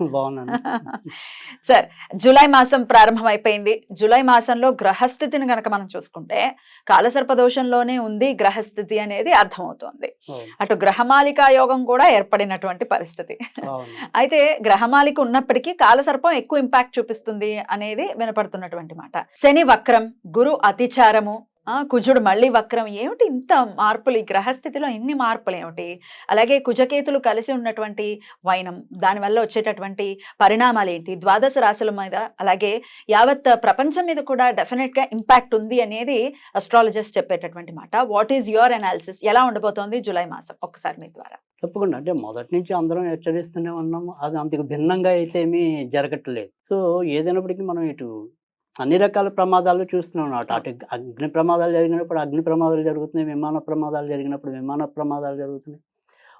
బాగున్నాను. Sir July మాసం ప్రారంభం అయిపోయింది జూలై మాసంలో గ్రహస్థితిని గనక మనం చూసుకుంటే కాలసర్ప దోషంలోనే ఉంది గ్రహస్థితి అనేది అర్థమవుతోంది. అటు గ్రహమాలికా యోగం కూడా ఏర్పడినటువంటి పరిస్థితి. అయితే గ్రహమాలిక ఉన్నప్పటికీ కాలసర్పం ఎక్కువ ఇంపాక్ట్ చూపిస్తుంది అనేది వినపడుతున్నటువంటి మాట. శని వక్రం గురు అతిచారము కుజుడు మళ్ళీ వక్రం. ఏమిటి ఇంత మార్పులు? ఈ గ్రహస్థితిలో ఇన్ని మార్పులు ఏమిటి? అలాగే కుజకేతులు కలిసి ఉన్నటువంటి వైనం దానివల్ల వచ్చేటటువంటి పరిణామాలు ఏంటి? ద్వాదశ రాశుల మీద అలాగే యావత్ ప్రపంచం మీద కూడా డెఫినెట్గా ఇంపాక్ట్ ఉంది అనేది అస్ట్రాలజిస్ట్ చెప్పేటటువంటి మాట. వాట్ ఈస్ యువర్ అనాలిసిస్ ఎలా ఉండబోతోంది జూలై మాసం? ఒక్కసారి మీ ద్వారా. తప్పకుండా. అంటే మొదటి నుంచి అందరం హెచ్చరిస్తూనే ఉన్నాము. అది అంతకు భిన్నంగా అయితే ఏమీ జరగట్లేదు. సో ఏదైనప్పటికీ మనం ఇటు అన్ని రకాల ప్రమాదాలు చూస్తున్నాం అన్నమాట. అటు అగ్ని ప్రమాదాలు జరిగినప్పుడు అగ్ని ప్రమాదాలు జరుగుతున్నాయి విమాన ప్రమాదాలు జరిగినప్పుడు విమాన ప్రమాదాలు జరుగుతున్నాయి.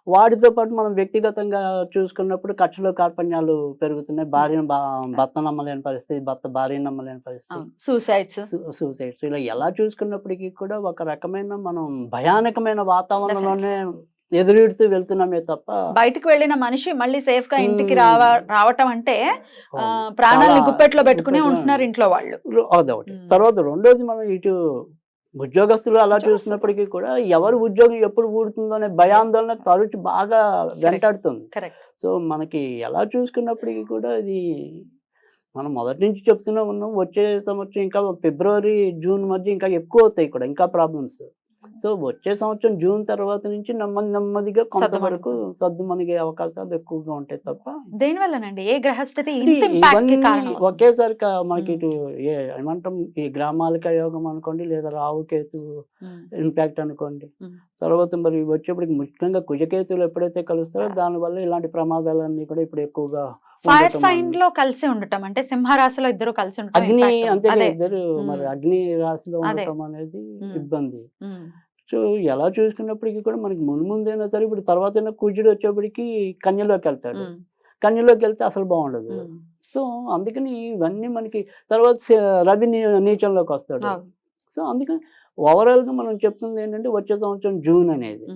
వాటితో పాటు మనం వ్యక్తిగతంగా చూసుకున్నప్పుడు ఖర్చులు కార్పణ్యాలు పెరుగుతున్నాయి. భార్యను బా భర్త నమ్మలేని పరిస్థితి భర్త భార్యను నమ్మలేని పరిస్థితి. సూసైడ్స్ సూసైడ్స్ ఇలా ఎలా చూసుకున్నప్పటికీ కూడా ఒక రకమైన మనం భయానకమైన వాతావరణంలోనే ఎదురెడుతూ వెళ్తున్నామే తప్ప బయటకు వెళ్ళిన మనిషి మళ్ళీ సేఫ్గా ఇంటికి. రావ రావటం అంటే ప్రాణాలని గుప్పెట్లో పెట్టుకుని ఉంటున్నారు ఇంట్లో వాళ్ళు. అదొకటి. తర్వాత రెండోది మనం ఇటు ఉద్యోగస్తులు అలా. చూసినప్పటికీ కూడా ఎవరు ఉద్యోగం ఎప్పుడు ఊడుతుందో అనే భయాందోళన తరచు బాగా వెంటాడుతుంది. సో మనకి ఎలా చూసుకున్నప్పటికీ కూడా ఇది మనం మొదటి నుంచి చెప్తూనే ఉన్నాం. వచ్చే సంవత్సరం ఇంకా ఫిబ్రవరి జూన్ మధ్య ఇంకా ఎక్కువ అవుతాయి కూడా ఇంకా ప్రాబ్లమ్స్. సో వచ్చే సంవత్సరం జూన్ తర్వాత నుంచి నెమ్మది నెమ్మదిగా కొంతవరకు సద్దుమణుగుతుంది. సర్దు మనగే అవకాశాలు ఎక్కువగా ఉంటాయి తప్ప దేని వల్లనండి ఏ గ్రహస్థితి ఇవన్నీ? ఒకేసారి మనకి. ఇటు ఏమంటాం ఈ గ్రామాలక యోగం అనుకోండి లేదా రావు కేతు మ్మ్. ఇంపాక్ట్ అనుకోండి. తర్వాత మరి వచ్చేప్పటికి ముఖ్యంగా కుజకేతులు ఎప్పుడైతే కలుస్తారో. దానివల్ల ఇలాంటి ప్రమాదాలన్నీ కూడా ఇప్పుడు ఎక్కువగా ఫైర్ సైన్. లో కలిసి ఉండటం అంటే సింహరాశిలో ఇద్దరు కలిసి ఉండటం అగ్ని. అంతే ఇద్దరు మరి. అగ్ని రాశిలో. ఉండటం అనేది. ఇబ్బంది. సో ఎలా చూసుకున్నప్పటికీ కూడా మనకి మున్ముందైనా సరే ఇప్పుడు తర్వాత కుజుడు వచ్చేప్పటికి కన్యలోకి వెళ్తాడు. కన్యలోకి వెళ్తే అసలు బాగుండదు. సో అందుకని ఇవన్నీ మనకి తర్వాత రవి నీచంలోకి వస్తాడు. సో అందుకని ఓవరాల్గా మనం చెప్తుంది ఏంటంటే వచ్చే సంవత్సరం జూన్ అనేది.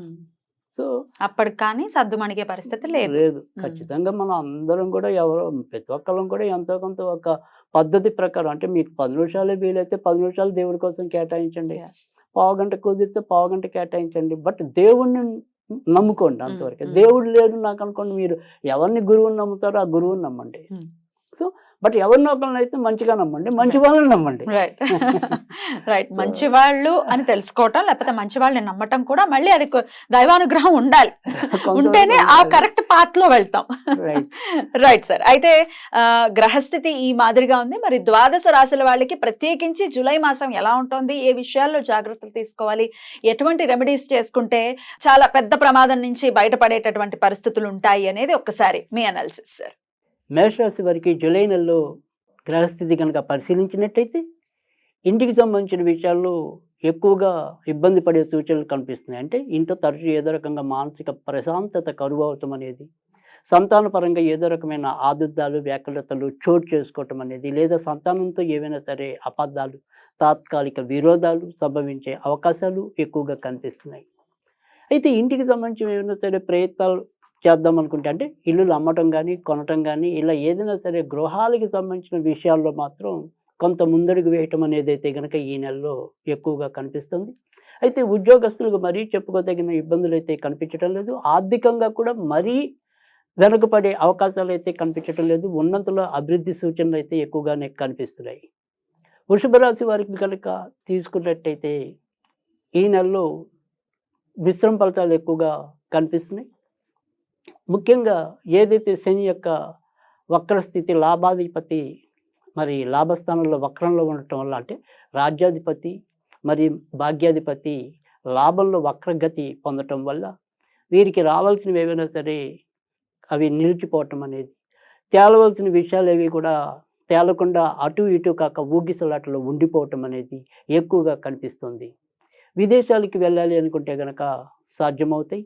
సో అప్పటికి కానీ సర్దు మణిగే పరిస్థితి లేదు. లేదు. ఖచ్చితంగా మనం అందరం కూడా ఎవరో ప్రతి ఒక్కళ్ళం కూడా ఎంతో కొంత ఒక పద్ధతి ప్రకారం అంటే మీకు పది నిమిషాలే వీలైతే పది నిమిషాలు దేవుడి కోసం కేటాయించండి. పావు గంట కుదిరితే పావు గంట కేటాయించండి. బట్ దేవుణ్ణి నమ్ముకోండి అంతవరకు. దేవుడు లేడు నాకు అనుకోండి మీరు ఎవరిని గురువుని నమ్ముతారో ఆ గురువుని నమ్మండి. సో బట్ ఎవరిని ఒకరిని అయితే మంచిగా నమ్మండి. మంచి వాళ్ళని నమ్మండి. రైట్ రైట్ మంచి వాళ్ళు అని తెలుసుకోవటం లేకపోతే మంచి వాళ్ళని నమ్మటం కూడా మళ్ళీ అది దైవానుగ్రహం ఉండాలి. ఉంటేనే ఆ కరెక్ట్ పాత్లో వెళ్తాం. రైట్ సార్ అయితే గ్రహస్థితి ఈ మాదిరిగా ఉంది. మరి ద్వాదశ రాశుల వాళ్ళకి ప్రత్యేకించి జూలై మాసం ఎలా ఉంటుంది? ఏ విషయాల్లో జాగ్రత్తలు తీసుకోవాలి? ఎటువంటి రెమెడీస్ చేసుకుంటే చాలా పెద్ద ప్రమాదం నుంచి బయటపడేటటువంటి పరిస్థితులు ఉంటాయి అనేది ఒక్కసారి మీ అనాలిసిస్ సార్ మేషరాశి వారికి జూలై నెలలో గ్రహస్థితి కనుక పరిశీలించినట్టయితే ఇంటికి సంబంధించిన విషయాల్లో ఎక్కువగా ఇబ్బంది పడే సూచనలు కనిపిస్తున్నాయి. అంటే ఇంట్లో తరచు ఏదో రకంగా మానసిక ప్రశాంతత కరువు అవటం అనేది సంతానపరంగా ఏదో రకమైన ఆదుర్దాలు వ్యాకులతలు చోటు చేసుకోవటం అనేది లేదా సంతానంతో ఏవైనా సరే అబద్ధాలు తాత్కాలిక విరోధాలు సంభవించే అవకాశాలు ఎక్కువగా కనిపిస్తున్నాయి. అయితే ఇంటికి సంబంధించి ఏమైనా సరే ప్రయత్నాలు చేద్దాం అనుకుంటే అంటే ఇల్లులు అమ్మటం కానీ కొనటం కానీ ఇలా ఏదైనా సరే గృహాలకి సంబంధించిన విషయాల్లో మాత్రం కొంత ముందడుగు వేయటం అనేది అయితే కనుక ఈ నెలలో ఎక్కువగా కనిపిస్తుంది. అయితే ఉద్యోగస్తులకు మరీ చెప్పుకోదగిన ఇబ్బందులు అయితే కనిపించడం లేదు. ఆర్థికంగా కూడా మరీ వెనుకపడే అవకాశాలు అయితే కనిపించడం లేదు. ఉన్నంతలో అభివృద్ధి సూచనలు అయితే ఎక్కువగానే కనిపిస్తున్నాయి. వృషభ రాశి వారికి కనుక తీసుకున్నట్టయితే ఈ నెలలో మిశ్రమ ఫలితాలు ఎక్కువగా కనిపిస్తున్నాయి. ముఖ్యంగా ఏదైతే శని యొక్క వక్రస్థితి లాభాధిపతి మరి లాభస్థానంలో వక్రంలో ఉండటం వల్ల అంటే రాజ్యాధిపతి మరి భాగ్యాధిపతి లాభంలో వక్రగతి పొందటం వల్ల వీరికి రావాల్సినవి ఏవైనా సరే అవి నిలిచిపోవటం అనేది. తేలవలసిన విషయాలు ఏవి కూడా తేలకుండా అటు ఇటు కాక ఊగిసలాటలో ఉండిపోవటం అనేది ఎక్కువగా కనిపిస్తుంది. విదేశాలకి వెళ్ళాలి అనుకుంటే గనక సాధ్యమవుతాయి.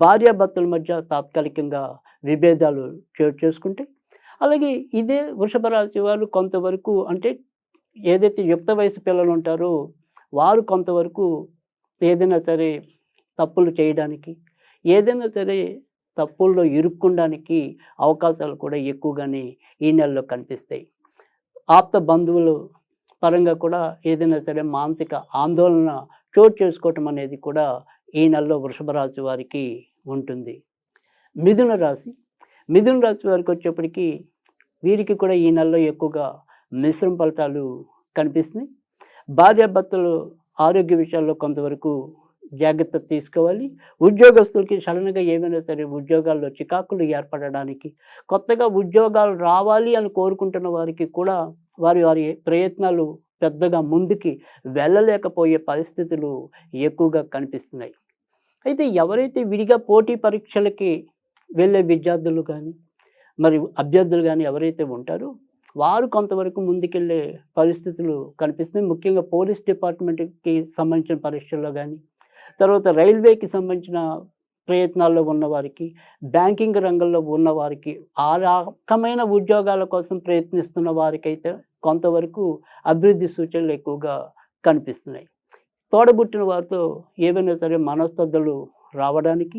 భార్యాభర్తల మధ్య తాత్కాలికంగా విభేదాలు చోటు చేసుకుంటే అలాగే ఇదే వృషభ రాశి వారు కొంతవరకు అంటే ఏదైతే యుక్త వయసు పిల్లలు ఉంటారో వారు కొంతవరకు ఏదైనా సరే తప్పులు చేయడానికి ఏదైనా సరే తప్పుల్లో ఇరుక్కోడానికి అవకాశాలు కూడా ఎక్కువగానే ఈ నెలలో కనిపిస్తాయి. ఆప్త బంధువులు పరంగా కూడా ఏదైనా సరే మానసిక ఆందోళన చోటు చేసుకోవటం అనేది కూడా ఈ నెలలో వృషభ రాశి వారికి ఉంటుంది. మిథున రాశి. మిథున రాశి వారికి వచ్చేప్పటికీ వీరికి కూడా ఈ నెలలో ఎక్కువగా మిశ్రమ ఫలితాలు కనిపిస్తున్నాయి. భార్యాభర్తలు ఆరోగ్య విషయాల్లో కొంతవరకు జాగ్రత్త తీసుకోవాలి. ఉద్యోగస్తులకి సడన్గా ఏమైనా సరే ఉద్యోగాల్లో చికాకులు ఏర్పడడానికి కొత్తగా ఉద్యోగాలు రావాలి అని కోరుకుంటున్న వారికి కూడా వారి వారి ప్రయత్నాలు పెద్దగా ముందుకి వెళ్ళలేకపోయే పరిస్థితులు ఎక్కువగా కనిపిస్తున్నాయి. అయితే ఎవరైతే విడిగా పోటీ పరీక్షలకి వెళ్ళే విద్యార్థులు కానీ మరి అభ్యర్థులు కానీ ఎవరైతే ఉంటారో వారు కొంతవరకు ముందుకెళ్ళే పరిస్థితులు కనిపిస్తున్నాయి. ముఖ్యంగా పోలీస్ డిపార్ట్మెంట్కి సంబంధించిన పరీక్షల్లో కానీ తర్వాత రైల్వేకి సంబంధించిన ప్రయత్నాల్లో ఉన్నవారికి బ్యాంకింగ్ రంగంలో ఉన్నవారికి ఆ రకమైన ఉద్యోగాల కోసం ప్రయత్నిస్తున్న వారికైతే కొంతవరకు అభివృద్ధి సూచనలు ఎక్కువగా కనిపిస్తున్నాయి. తోడబుట్టిన వారితో ఏవైనా సరే మనస్పర్ధలు రావడానికి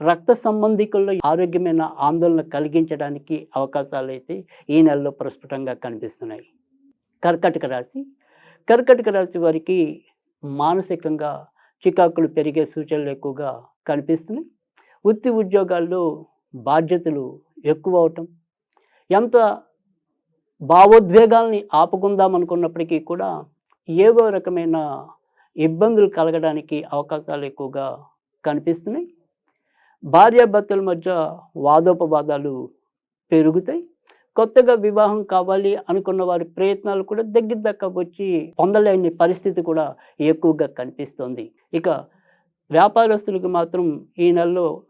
రక్త సంబంధికుల్లో ఆరోగ్యమైన ఆందోళన కలిగించడానికి అవకాశాలు అయితే ఈ నెలలో ప్రస్ఫుటంగా కనిపిస్తున్నాయి. కర్కటక రాశి. కర్కటక రాశి వారికి మానసికంగా చికాకులు పెరిగే సూచనలు ఎక్కువగా కనిపిస్తున్నాయి. వృత్తి ఉద్యోగాల్లో బాధ్యతలు ఎక్కువ అవటం ఎంత భావోద్వేగాల్ని ఆపుకుందాం అనుకున్నప్పటికీ కూడా ఏవో రకమైన ఇబ్బందులు కలగడానికి అవకాశాలు ఎక్కువగా కనిపిస్తున్నాయి. భార్యాభర్తల మధ్య వాదోపవాదాలు పెరుగుతాయి. కొత్తగా వివాహం కావాలి అనుకున్న వారి ప్రయత్నాలు కూడా దగ్గర దాకా వచ్చి పొందలేని పరిస్థితి కూడా ఎక్కువగా కనిపిస్తుంది. ఇక వ్యాపారస్తులకు మాత్రం ఈ నెలలో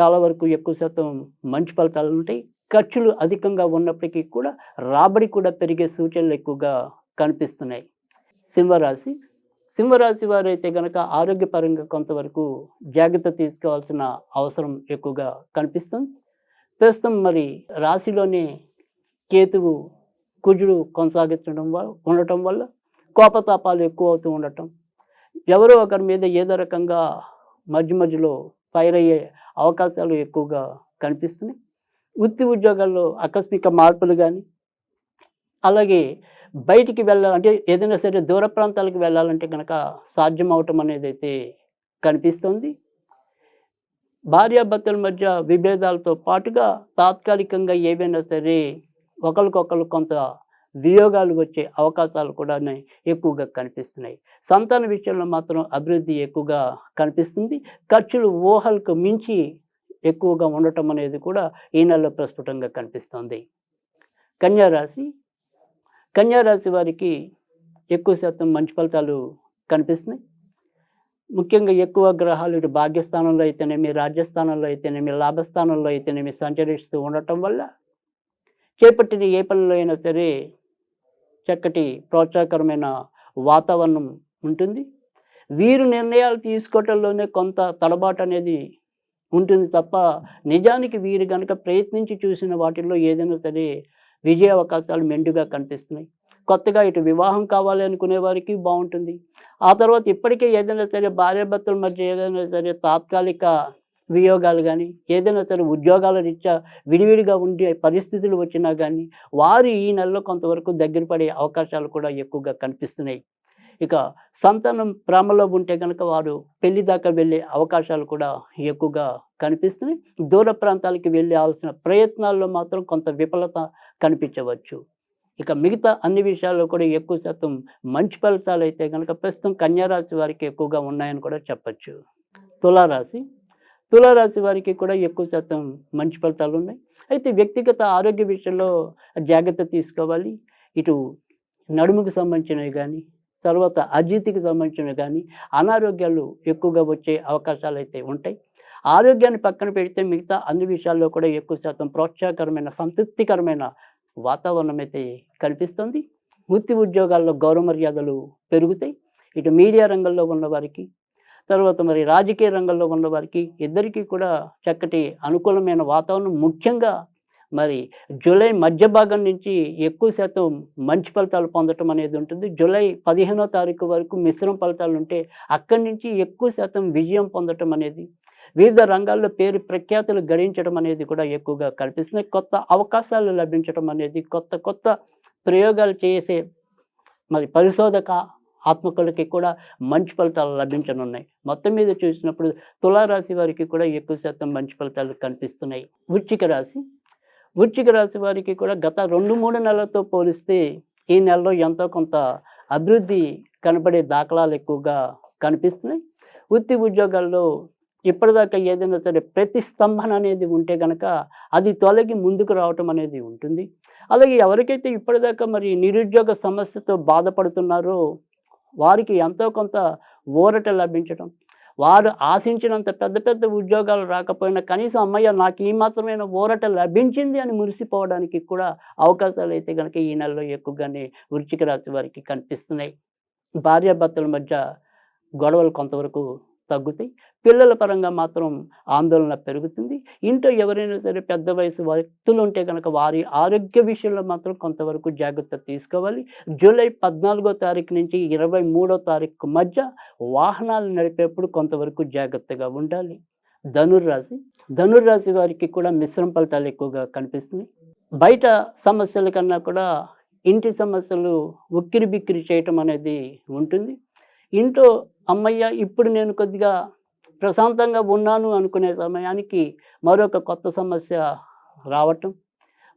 చాలా వరకు ఎక్కువ శాతం మంచి ఫలితాలు ఉంటాయి. ఖర్చులు అధికంగా ఉన్నప్పటికీ కూడా రాబడి కూడా పెరిగే సూచనలు ఎక్కువగా కనిపిస్తున్నాయి. సింహరాశి సింహరాశి వారైతే కనుక ఆరోగ్యపరంగా కొంతవరకు జాగ్రత్త తీసుకోవాల్సిన అవసరం ఎక్కువగా కనిపిస్తుంది. ప్రస్తుతం మరి రాశిలోనే కేతువు కుజుడు కొనసాగించడం వల్ల ఉండటం వల్ల కోపతాపాలు ఎక్కువ అవుతూ ఉండటం ఎవరో ఒకరి మీద ఏదో రకంగా మధ్య మధ్యలో ఫైర్ అయ్యే అవకాశాలు ఎక్కువగా కనిపిస్తున్నాయి. వృత్తి ఉద్యోగాల్లో ఆకస్మిక మార్పులు కానీ అలాగే బయటికి వెళ్ళాలంటే ఏదైనా సరే దూర ప్రాంతాలకు వెళ్ళాలంటే కనుక సాధ్యం అవటం అనేది అయితే కనిపిస్తుంది. భార్యాభర్తల మధ్య విభేదాలతో పాటుగా తాత్కాలికంగా ఏవైనా సరే ఒకరికొకరు కొంత వియోగాలు వచ్చే అవకాశాలు కూడా ఎక్కువగా కనిపిస్తున్నాయి. సంతాన విషయంలో మాత్రం అభివృద్ధి ఎక్కువగా కనిపిస్తుంది. ఖర్చులు ఊహలకు మించి ఎక్కువగా ఉండటం అనేది కూడా ఈ నెలలో ప్రస్ఫుటంగా కనిపిస్తుంది. కన్యారాశి కన్యారాశి వారికి ఎక్కువ శాతం మంచి ఫలితాలు కనిపిస్తున్నాయి. ముఖ్యంగా ఎక్కువ గ్రహాలు ఇటు భాగ్యస్థానంలో అయితేనేమి రాజ్యస్థానంలో అయితేనేమి లాభస్థానంలో అయితేనేమి సంచరిస్తూ ఉండటం వల్ల చేపట్టిన ఏ పనిలో అయినా సరే చక్కటి ప్రోత్సాహకరమైన వాతావరణం ఉంటుంది. వీరు నిర్ణయాలు తీసుకోవటంలోనే కొంత తడబాటు అనేది ఉంటుంది తప్ప నిజానికి వీరు కనుక ప్రయత్నించి చూసిన వాటిల్లో ఏదైనా సరే విజయ అవకాశాలు మెండుగా కనిపిస్తున్నాయి. కొత్తగా ఇటు వివాహం కావాలి అనుకునే వారికి బాగుంటుంది. ఆ తర్వాత ఇప్పటికే ఏదైనా సరే భార్యాభర్తల మధ్య ఏదైనా సరే తాత్కాలిక వియోగాలు కానీ ఏదైనా సరే ఉద్యోగాల రీత్యా విడివిడిగా ఉండే పరిస్థితులు వచ్చినా కానీ వారు ఈ నెలలో కొంతవరకు దగ్గర పడే అవకాశాలు కూడా ఎక్కువగా కనిపిస్తున్నాయి. ఇక సంతానం ప్రేమలో ఉంటే కనుక వారు పెళ్ళి దాకా వెళ్ళే అవకాశాలు కూడా ఎక్కువగా కనిపిస్తున్నాయి దూర ప్రాంతాలకి వెళ్ళాల్సిన ప్రయత్నాల్లో మాత్రం కొంత విఫలత కనిపించవచ్చు. ఇక మిగతా అన్ని విషయాల్లో కూడా ఎక్కువ శాతం మంచి ఫలితాలు అయితే కనుక ప్రస్తుతం కన్యారాశి వారికి ఎక్కువగా ఉన్నాయని కూడా చెప్పచ్చు. తులారాశి. తులారాశి వారికి కూడా ఎక్కువ శాతం మంచి ఫలితాలు ఉన్నాయి. అయితే వ్యక్తిగత ఆరోగ్య విషయంలో జాగ్రత్త తీసుకోవాలి. ఇటు నడుముకు సంబంధించినవి కానీ తర్వాత అజీతికి సంబంధించినవి కానీ అనారోగ్యాలు ఎక్కువగా వచ్చే అవకాశాలు అయితే ఉంటాయి. ఆరోగ్యాన్ని పక్కన పెడితే మిగతా అన్ని విషయాల్లో కూడా ఎక్కువ శాతం ప్రోత్సాహకరమైన సంతృప్తికరమైన వాతావరణం అయితే కనిపిస్తుంది. వృత్తి ఉద్యోగాల్లో గౌరవ మర్యాదలు పెరుగుతాయి. ఇటు మీడియా రంగంలో ఉన్న వారికి తర్వాత మరి రాజకీయ రంగంలో ఉన్న వారికి ఇద్దరికీ కూడా చక్కటి అనుకూలమైన వాతావరణం ముఖ్యంగా మరి జూలై మధ్య భాగం నుంచి ఎక్కువ శాతం మంచి ఫలితాలు పొందటం అనేది ఉంటుంది. జూలై పదిహేనో తారీఖు వరకు మిశ్రమ ఫలితాలు ఉంటే అక్కడి నుంచి ఎక్కువ శాతం విజయం పొందటం అనేది వివిధ రంగాల్లో పేరు ప్రఖ్యాతులు గడించడం అనేది కూడా ఎక్కువగా కనిపిస్తుంది. కొత్త అవకాశాలు లభించడం అనేది కొత్త కొత్త ప్రయోగాలు చేసే మరి పరిశోధక ఆత్మకులకి కూడా మంచి ఫలితాలు లభించనున్నాయి. మొత్తం మీద చూసినప్పుడు తులారాశి వారికి కూడా ఎక్కువ శాతం మంచి ఫలితాలు కనిపిస్తున్నాయి. వృచ్చిక రాశి వృచ్చిక రాశి వారికి కూడా గత రెండు మూడు నెలలతో పోలిస్తే ఈ నెలలో ఎంతో కొంత అభివృద్ధి కనపడే దాఖలాలు ఎక్కువగా కనిపిస్తున్నాయి. వృత్తి ఉద్యోగాల్లో ఇప్పటిదాకా ఏదైనా సరే ప్రతిస్తంభన అనేది ఉంటే కనుక అది తొలగి ముందుకు రావటం అనేది ఉంటుంది. అలాగే ఎవరికైతే ఇప్పటిదాకా మరి నిరుద్యోగ సమస్యతో బాధపడుతున్నారో వారికి ఎంతో కొంత ఊరట లభించడం వారు ఆశించినంత పెద్ద పెద్ద ఉద్యోగాలు రాకపోయినా కనీసం అమ్మయ్య నాకు ఈ మాత్రమైన ఊరట లభించింది అని మురిసిపోవడానికి కూడా అవకాశాలు అయితే కనుక ఈ నెలలో ఎక్కువగానే వృచ్చిక రాశి వారికి కనిపిస్తున్నాయి. భార్యాభర్తల మధ్య గొడవలు కొంతవరకు తగ్గుతాయి. పిల్లల పరంగా మాత్రం ఆందోళన పెరుగుతుంది. ఇంట్లో ఎవరైనా సరే పెద్ద వయసు వ్యక్తులు ఉంటే కనుక వారి ఆరోగ్య విషయంలో మాత్రం కొంతవరకు జాగ్రత్త తీసుకోవాలి. జూలై పద్నాలుగో తారీఖు నుంచి ఇరవై మూడో తారీఖు మధ్య వాహనాలు నడిపేప్పుడు కొంతవరకు జాగ్రత్తగా ఉండాలి. ధనుర్రాశి. ధనుర్రాశి వారికి కూడా మిశ్రమ ఫలితాలు ఎక్కువగా కనిపిస్తున్నాయి. బయట సమస్యల కన్నా కూడా ఇంటి సమస్యలు ఉక్కిరి బిక్కిరి చేయటం అనేది ఉంటుంది. ఇంట్లో అమ్మయ్య ఇప్పుడు నేను కొద్దిగా ప్రశాంతంగా ఉన్నాను అనుకునే సమయానికి మరొక కొత్త సమస్య రావటం.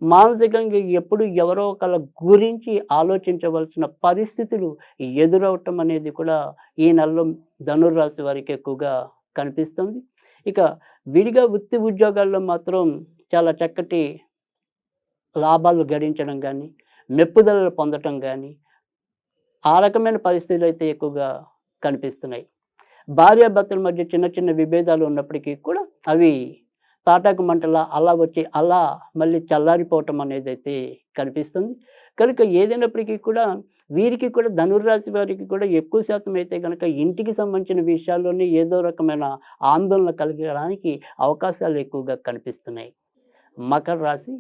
మానసికంగా ఎప్పుడు ఎవరో ఒకళ్ళ గురించి ఆలోచించవలసిన పరిస్థితులు ఎదురవటం అనేది కూడా ఈ నెలలో ధనుర్రాశి వారికి ఎక్కువగా కనిపిస్తుంది. ఇక విడిగా వృత్తి ఉద్యోగాల్లో మాత్రం చాలా చక్కటి లాభాలు గడించడం కానీ మెప్పుదలలు పొందటం కానీ ఆ రకమైన పరిస్థితులు అయితే ఎక్కువగా కనిపిస్తున్నాయి. భార్యాభర్తల మధ్య చిన్న చిన్న విభేదాలు ఉన్నప్పటికీ కూడా అవి తాటాకు మంటలా అలా వచ్చి అలా మళ్ళీ చల్లారిపోవటం అనేది అయితే కనిపిస్తుంది. కనుక ఏదైనప్పటికీ కూడా వీరికి కూడా ధనుర్రాశి వారికి కూడా ఎక్కువ శాతం అయితే కనుక ఇంటికి సంబంధించిన విషయాల్లోనే ఏదో రకమైన ఆందోళన కలిగడానికి అవకాశాలు ఎక్కువగా కనిపిస్తున్నాయి. మకర రాశి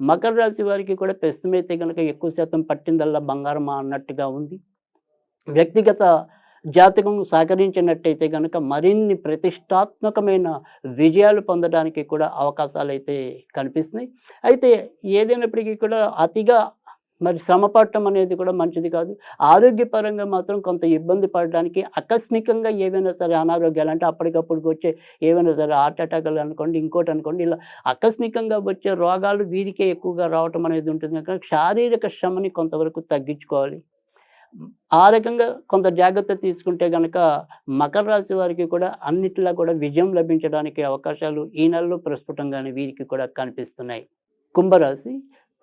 మకర రాశి వారికి కూడా ప్రస్తుతం అయితే కనుక ఎక్కువ శాతం పట్టిందల్లా బంగారమా అన్నట్టుగా ఉంది. వ్యక్తిగత జాతకం సహకరించినట్టయితే కనుక మరిన్ని ప్రతిష్టాత్మకమైన విజయాలు పొందడానికి కూడా అవకాశాలు అయితే కనిపిస్తున్నాయి. అయితే ఏదైనప్పటికీ కూడా అతిగా మరి శ్రమ పడటం అనేది కూడా మంచిది కాదు. ఆరోగ్యపరంగా మాత్రం కొంత ఇబ్బంది పడడానికి ఆకస్మికంగా ఏవైనా సరే అనారోగ్యాలు అంటే అప్పటికప్పుడు వచ్చే ఏవైనా సరే హార్ట్ అటాక్లు అనుకోండి ఇంకోటి అనుకోండి ఇలా ఆకస్మికంగా వచ్చే రోగాలు వీరికే ఎక్కువగా రావటం అనేది ఉంటుంది. కనుక శారీరక శ్రమని కొంతవరకు తగ్గించుకోవాలి. ఆ రకంగా కొంత జాగ్రత్త తీసుకుంటే కనుక మకర రాశి వారికి కూడా అన్నిటిలా కూడా విజయం లభించడానికి అవకాశాలు ఈ నెలలో ప్రస్ఫుటంగానే వీరికి కూడా కనిపిస్తున్నాయి. కుంభరాశి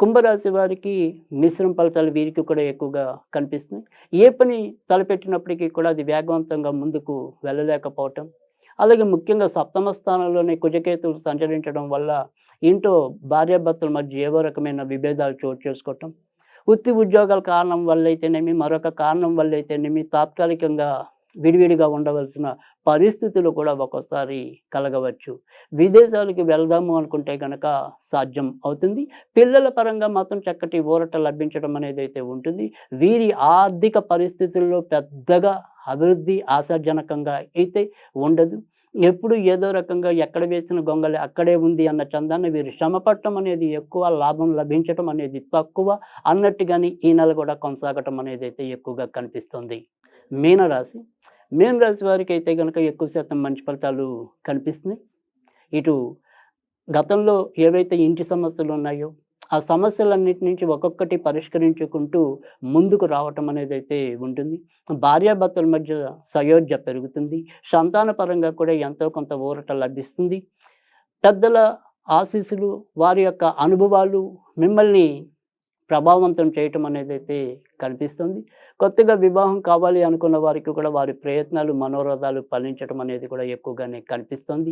కుంభరాశి వారికి మిశ్రమ ఫలితాలు వీరికి కూడా ఎక్కువగా కనిపిస్తున్నాయి. ఏ పని తలపెట్టినప్పటికీ కూడా అది వేగవంతంగా ముందుకు వెళ్ళలేకపోవటం అలాగే ముఖ్యంగా సప్తమ స్థానంలోనే కుజకేతులు సంచరించడం వల్ల ఇంట్లో భార్యాభర్తల మధ్య ఏవో రకమైన విభేదాలు చోటు చేసుకోవటం వృత్తి ఉద్యోగాల కారణం వల్ల అయితేనేమి మరొక కారణం వల్ల అయితేనేమి తాత్కాలికంగా విడివిడిగా ఉండవలసిన పరిస్థితులు కూడా ఒక్కోసారి కలగవచ్చు. విదేశాలకు వెళ్దాము అనుకుంటే కనుక సాధ్యం అవుతుంది. పిల్లల పరంగా మాత్రం చక్కటి ఊరట లభించడం అనేది అయితే ఉంటుంది. వీరి ఆర్థిక పరిస్థితుల్లో పెద్దగా అభివృద్ధి ఆశాజనకంగా అయితే ఉండదు. ఎప్పుడు ఏదో రకంగా ఎక్కడ వేసిన గొంగలి అక్కడే ఉంది అన్న చందాన్ని వీరు శ్రమపడటం అనేది ఎక్కువ లాభం లభించటం అనేది తక్కువ అన్నట్టుగాని ఈ నెల కూడా కొనసాగటం అనేది అయితే ఎక్కువగా కనిపిస్తుంది. మీనరాశి మీనరాశి వారికి అయితే కనుక ఎక్కువ శాతం మంచి ఫలితాలు కనిపిస్తున్నాయి. ఇటు గతంలో ఏవైతే ఇంటి సమస్యలు ఉన్నాయో ఆ సమస్యలన్నిటి నుంచి ఒక్కొక్కటి పరిష్కరించుకుంటూ ముందుకు రావటం అనేది అయితే ఉంటుంది. భార్యాభర్తల మధ్య సయోధ్య పెరుగుతుంది. సంతాన పరంగా కూడా ఎంతో కొంత ఊరట లభిస్తుంది. పెద్దల ఆశీస్సులు వారి యొక్క అనుభవాలు మిమ్మల్ని ప్రభావవంతం చేయటం అనేది అయితే కనిపిస్తుంది. కొత్తగా వివాహం కావాలి అనుకున్న వారికి కూడా వారి ప్రయత్నాలు మనోరథాలు ఫలించడం అనేది కూడా ఎక్కువగానే కనిపిస్తుంది.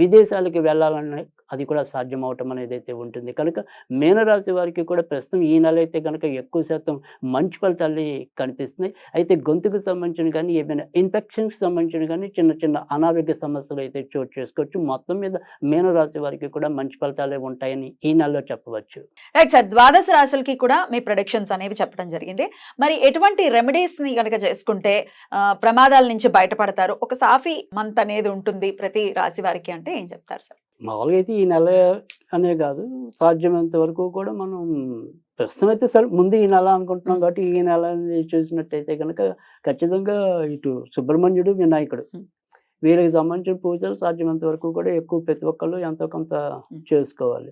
విదేశాలకి వెళ్ళాలనే అది కూడా సాధ్యం అవటం అనేది అయితే ఉంటుంది. కనుక మీనరాశి వారికి కూడా ప్రస్తుతం ఈ నెల అయితే కనుక ఎక్కువ శాతం మంచి ఫలితాలు కనిపిస్తున్నాయి. అయితే గొంతుకు సంబంధించిన కానీ ఏమైనా ఇన్ఫెక్షన్కి సంబంధించిన కానీ చిన్న చిన్న అనారోగ్య సమస్యలు అయితే చోటు చేసుకోవచ్చు. మొత్తం మీద మీనరాశి వారికి కూడా మంచి ఫలితాలే ఉంటాయని ఈ నెలలో చెప్పవచ్చు. రైట్ సార్ ద్వాదశ రాశులకి కూడా మీ ప్రొడిక్షన్స్ అనేవి చెప్పడం జరిగింది మరి ఎటువంటి రెమెడీస్ని కనుక చేసుకుంటే ప్రమాదాల నుంచి బయటపడతారు ఒక సాఫీ మంత్ అనేది ఉంటుంది ప్రతి రాశి వారికి అంటే ఏం చెప్తారు సార్ మామూలుగా అయితే ఈ నెల అనే కాదు సాధ్యమైనంత వరకు కూడా మనం ప్రస్తుతం అయితే సరే ముందు ఈ నెల అనుకుంటున్నాం. కాబట్టి ఈ నెల చూసినట్టయితే కనుక ఖచ్చితంగా ఇటు సుబ్రహ్మణ్యుడు వినాయకుడు. వీళ్ళకి సంబంధించిన పూజలు సాధ్యమైనంత వరకు కూడా ఎక్కువ ప్రతి ఒక్కళ్ళు ఎంతో కొంత. చేసుకోవాలి.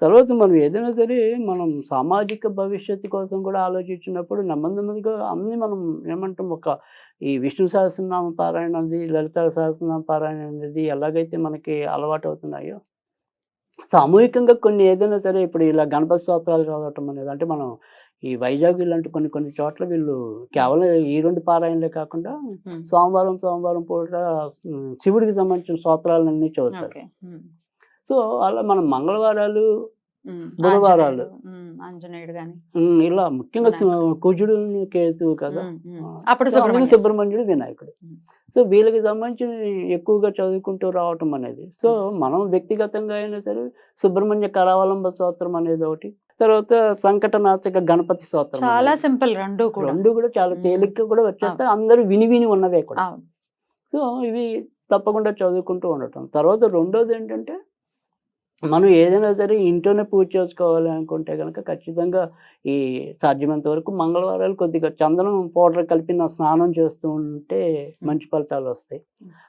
తర్వాత మనం ఏదైనా సరే మనం సామాజిక భవిష్యత్తు కోసం కూడా ఆలోచించినప్పుడు నెమ్మది నెమ్మదిగా అన్ని మనం ఏమంటాం ఒక ఈ విష్ణు సహస్రనామ పారాయణ అనేది లలిత సహస్రనామ పారాయణ అనేది ఎలాగైతే మనకి అలవాటు అవుతున్నాయో సామూహికంగా కొన్ని ఏదైనా సరే ఇప్పుడు ఇలా గణపతి స్తోత్రాలు చదవటం అనేది అంటే మనం ఈ వైజాగ్ ఇలాంటి కొన్ని కొన్ని చోట్ల వీళ్ళు కేవలం ఈ రెండు పారాయణలే కాకుండా సోమవారం సోమవారం పూట శివుడికి సంబంధించిన స్తోత్రాలన్నీ చదువుతారు. సో అలా మనం మంగళవారాలు బుధవారాలు. ఆంజనేయుడు. ఇలా ముఖ్యంగా కుజుడు కేతువు కదా. అప్పుడు సుబ్రహ్మణ్యుడు వినాయకుడు. సో వీళ్ళకి సంబంధించి ఎక్కువగా చదువుకుంటూ రావటం అనేది. సో మనం వ్యక్తిగతంగా అయినా సరే సుబ్రహ్మణ్య కరావలంబ స్తోత్రం అనేది ఒకటి. తర్వాత సంకటనాశక గణపతి స్తోత్రం చాలా. సింపుల్ రెండు కూడా. రెండు కూడా చాలా. తేలిగ్గా కూడా వచ్చేస్తాయి. అందరూ విని విని ఉన్నవే కూడా. సో ఇవి తప్పకుండా చదువుకుంటూ ఉండటం. తర్వాత రెండోది ఏంటంటే మనం ఏదైనా సరే ఇంట్లోనే పూజ చేసుకోవాలి అనుకుంటే కనుక ఖచ్చితంగా ఈ సాధ్యమైనంత వరకు మంగళవారాలు కొద్దిగా చందనం పౌడర్ కలిపిన స్నానం చేస్తూ ఉంటే మంచి ఫలితాలు వస్తాయి.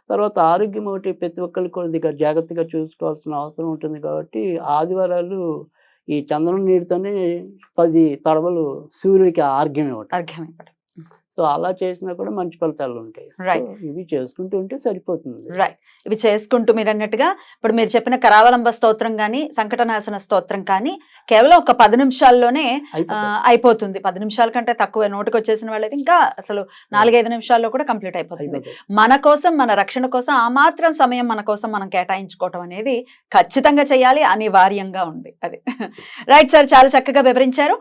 తర్వాత ఆరోగ్యం ఒకటి ప్రతి ఒక్కరికి కొద్దిగా జాగ్రత్తగా చూసుకోవాల్సిన అవసరం ఉంటుంది కాబట్టి ఆదివారాలు ఈ చందనం నీటితోనే పది తడవలు సూర్యుడికి ఆర్గ్యం ఇవ్వటం. అర్ఘ్యం ఇవ్వడం సో అలా చేసినా కూడా మంచి ఫలితాలు ఉంటాయి. రైట్ ఇవి చేసుకుంటూ ఉంటే సరిపోతుంది. రైట్ ఇవి చేసుకుంటూ మీరు అన్నట్టుగా ఇప్పుడు మీరు చెప్పిన కరావలంబ స్తోత్రం కానీ సంకటనాశన స్తోత్రం కానీ కేవలం ఒక పది నిమిషాల్లోనే అయిపోతుంది. పది నిమిషాల కంటే తక్కువ. నోటికి వచ్చేసిన వాళ్ళైతే ఇంకా అసలు నాలుగైదు నిమిషాల్లో కూడా కంప్లీట్ అయిపోతుంది. అయిపోతుంది. మన కోసం మన రక్షణ కోసం ఆ మాత్రం సమయం మన కోసం మనం కేటాయించుకోవటం అనేది ఖచ్చితంగా చేయాలి అనివార్యంగా ఉంది. అది. రైట్ సార్ చాలా చక్కగా వివరించారు.